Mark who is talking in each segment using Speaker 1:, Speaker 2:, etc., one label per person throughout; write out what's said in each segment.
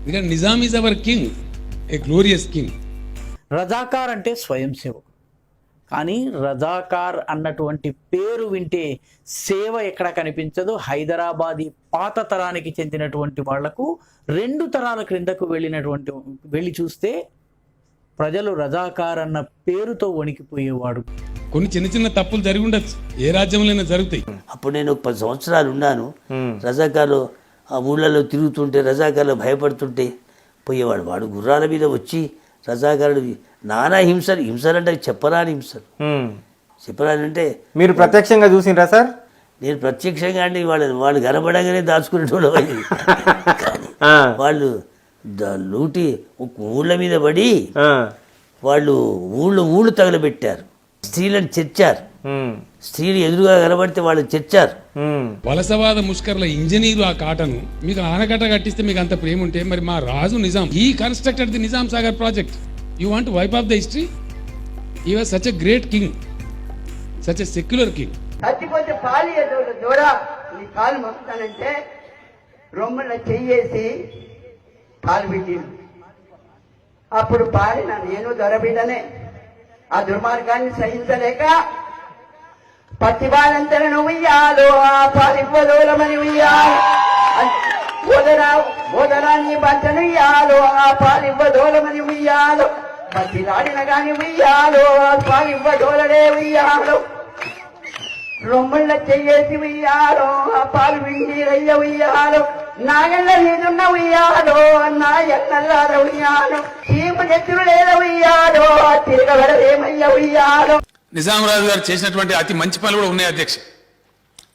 Speaker 1: ఎందుకంటే Nizam is our king a glorious king.
Speaker 2: Razakar అంటే స్వయం సేవకు కానీ రజాకార్ అన్నటువంటి పేరు వింటే సేవ ఎక్కడ కనిపించదు? హైదరాబాదీ పాత తరానికి చెందినటువంటి వాళ్ళకు రెండు తరాల క్రిందకు వెళ్ళినటువంటి వెళ్ళి చూస్తే ప్రజలు రజాకార్ అన్న పేరుతో వణికిపోయేవాడు.
Speaker 1: కొన్ని చిన్న చిన్న తప్పులు జరిగి ఉండొచ్చు. ఏ రాజ్యంలోనైనా జరుగుతాయి.
Speaker 3: అప్పుడు నేను ఒక పది సంవత్సరాలు ఉన్నాను. రజాకాలు ఆ ఊళ్ళలో తిరుగుతుంటే రజాకాలు భయపడుతుంటే పోయేవాడు. వాడు గుర్రాల మీద వచ్చి రజాకారుడు నానా హింసలు హింసలు అంటే చెప్పరాని హింసలు. చెప్పరాని అంటే
Speaker 4: మీరు ప్రత్యక్షంగా చూసిండ్రా సార్?
Speaker 3: నేను ప్రత్యక్షంగా అంటే వాళ్ళు వాళ్ళు కనబడగానే దాచుకునేటోళ్ళు వాళ్ళు లూటి ఒక ఊళ్ళ మీద పడి వాళ్ళు ఊళ్ళు ఊళ్ళు తగలబెట్టారు. స్త్రీలను చెచ్చారు
Speaker 4: ఉమ్,
Speaker 3: స్త్రీలు ఎదురుగా కనబడితే వాళ్ళు చెచ్చారు.
Speaker 1: వలసవాద ముష్కర్ల ఇంజనీరు ఆ కాటను మీకు ఆనకట్ట కట్టిస్తే మీకు అంత ప్రేమ ఉంటే మరి మా రాజు Nizam he constructed the Nizam Sagar project you want wipe off the history he was such a great king such a secular king
Speaker 5: చచ్చిపోతే పాలి దూర నీ కాలు మొక్కుతానంటే రొమ్మున చెయ్యేసి కాలు పెట్టిండు అప్పుడు పాడిన నేను దొరబిడనే ఆ దుర్మార్గాన్ని సహించలేక పత్తి బాలంతరను ఉయ్యాలు ఆ పాలిపోదోలమని ఉయ్యాలి. ఓదరా ఓదరాన్ని బట్టను ఇయ్యాలో ఆ పాలివ్వదోలమని ఉయ్యాలు. పత్తి లాడిన గాని ఉయ్యాలో ఆ పాలివ్వదోలనే ఉయ్యాలు. రొమ్ముళ్ళ చెయ్యేసి ఉయ్యాలో ఆ పాలు విండిరయ్య ఉయ్యాలో. నాగళ్ళ నీదున్న ఉయ్యాలో నా ఎన్నల్లార ఉయ్యాలో. చీమ నెత్తులు లేద ఉయ్యాలో తిరగబడదేమయ్య ఉయ్యాలో.
Speaker 1: నిజాం రాజు గారు చేసినటువంటి అతి మంచి పనులు కూడా ఉన్నాయి అధ్యక్ష.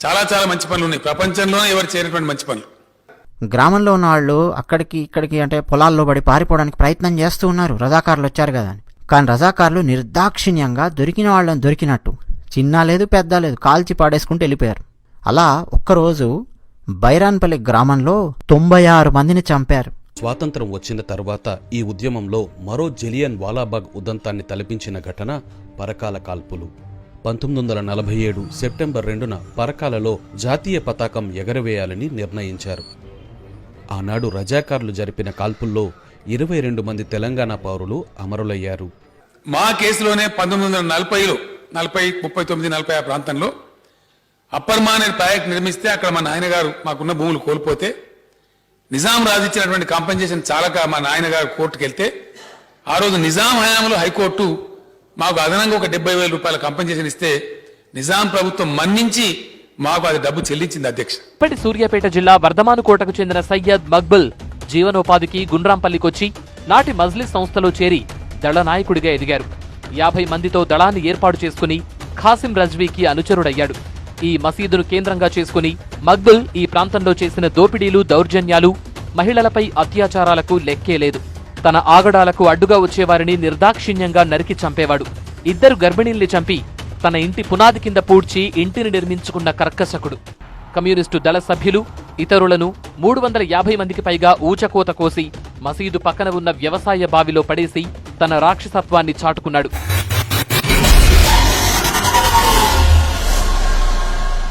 Speaker 1: చాలా చాలా మంచి పనులు ఉన్నాయి. ప్రపంచంలోనే ఎవరు చేయనటువంటి మంచి పనులు?
Speaker 6: గ్రామంలో ఉన్న వాళ్ళు అక్కడికి ఇక్కడికి అంటే పొలాల్లో పడి పారిపోవడానికి ప్రయత్నం చేస్తూ ఉన్నారు. రజాకారులు వచ్చారు కదా అని. కానీ రజాకారులు నిర్దాక్షిణ్యంగా దొరికిన వాళ్ళని దొరికినట్టు. చిన్న లేదు పెద్ద లేదు. కాల్చి పాడేసుకుంటూ వెళ్ళిపోయారు. అలా ఒక్కరోజు బైరాన్పల్లి గ్రామంలో తొంభై ఆరు మందిని చంపారు.
Speaker 7: స్వాతంత్రం వచ్చిన తర్వాత ఈ ఉద్యమంలో మరో జలియన్ వాలాబాగ్ ఉదంతాన్ని తలపించిన ఘటన పరకాల కాల్పులు. పంతొమ్మిది వందల నలభై ఏడు సెప్టెంబర్ రెండున పరకాలలో జాతీయ పతాకం ఎగరవేయాలని నిర్ణయించారు. ఆనాడు రజాకారులు జరిపిన కాల్పుల్లో ఇరవై రెండు మంది తెలంగాణ పౌరులు అమరులయ్యారు.
Speaker 1: మా కేసులోనే పంతొమ్మిది వందల నలభైలో నలభై ముప్పై తొమ్మిది నలభై ఆ ప్రాంతంలో అప్పర్ మానేర్ ప్రాజెక్ట్ నిర్మిస్తే అక్కడ మా నాయనగారు మాకున్న భూములు కోల్పోతే నిజాం రాజు ఇచ్చినటువంటి కాంపెన్సేషన్ చాలక మా నాయనగారు కోర్టుకు వెళ్తే ఆ రోజు నిజాం హయాంలో హైకోర్టు మాకు అదనంగా ఒక డెబ్బై వేల రూపాయల కంపెన్సేషన్ ఇస్తే నిజాం ప్రభుత్వం మన్నించి మాకు అది డబ్బు చెల్లించింది అధ్యక్ష.
Speaker 8: ఇప్పటి సూర్యాపేట జిల్లా వర్ధమానుకోటకు చెందిన సయ్యద్ మక్బుల్ జీవనోపాధికి గుండ్రాంపల్లికొచ్చి నాటి మజ్లిస్ సంస్థలో చేరి దళ నాయకుడిగా ఎదిగారు. యాభై మందితో దళాన్ని ఏర్పాటు చేసుకుని ఖాసిం రజ్వీకి అనుచరుడయ్యాడు. ఈ మసీదును కేంద్రంగా చేసుకుని మక్బుల్ ఈ ప్రాంతంలో చేసిన దోపిడీలు దౌర్జన్యాలు మహిళలపై అత్యాచారాలకు లెక్కే లేదు. తన ఆగడాలకు అడ్డుగా వచ్చేవారిని నిర్దాక్షిణ్యంగా నరికి చంపేవాడు. ఇద్దరు గర్భిణీల్ని చంపి తన ఇంటి పునాది కింద పూడ్చి ఇంటిని నిర్మించుకున్న కర్కశకుడు. కమ్యూనిస్టు దళ సభ్యులు ఇతరులను మూడు వందల యాభై మందికి పైగా ఊచకోత కోసి మసీదు పక్కన ఉన్న వ్యవసాయ బావిలో పడేసి తన రాక్షసత్వాన్ని చాటుకున్నాడు.